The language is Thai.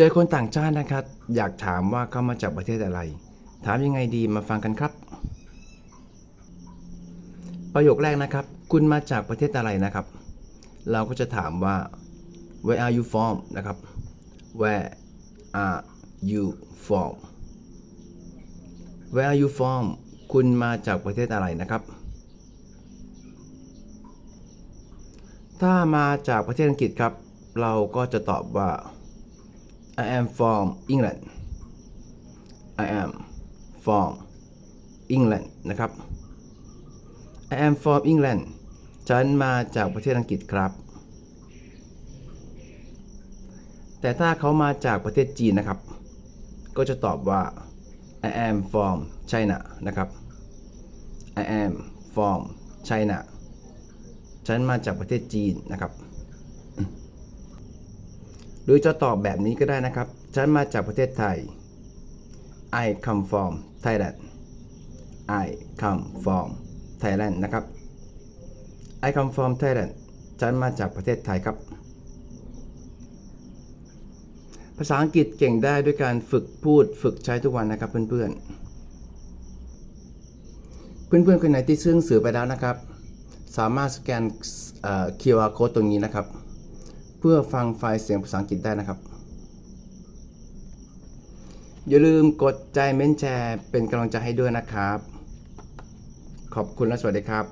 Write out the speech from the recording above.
จอคนต่างชาตินะครับ อยากถามว่าเขามาจากประเทศอะไร ถามยังไงดีมาฟังกันครับ ประโยคแรกนะครับ คุณมาจากประเทศอะไรนะครับ เราก็จะถามว่า where are you from นะครับ where are you from where are you from คุณมาจากประเทศอะไรนะครับ ถ้ามาจากประเทศอังกฤษครับ เราก็จะตอบว่า I am from England I am from England นะครับ I am from England ฉันมาจากประเทศอังกฤษครับ แต่ถ้าเขามาจากประเทศจีนนะครับ ก็จะตอบว่า I am from China นะครับ I am from China ฉันมาจากประเทศจีนนะครับ หรือจะตอบแบบนี้ก็ได้นะครับ ฉันมาจากประเทศไทย I come from Thailand I come from Thailand นะครับ I come from Thailand ฉันมาจากประเทศไทยครับ ภาษาอังกฤษเก่งได้ด้วยการฝึกพูดฝึกใช้ทุกวันนะครับเพื่อนๆ เพื่อนๆคนไหนที่ซื้อหนังสือไปแล้วนะครับ สามารถสแกน QR code ตรงนี้นะครับ เพื่อฟังไฟล์เสียงภาษาอังกฤษได้นะครับ อย่าลืมกดใจเม้นแชร์เป็นกำลังใจให้ด้วยนะครับ ขอบคุณและสวัสดีครับ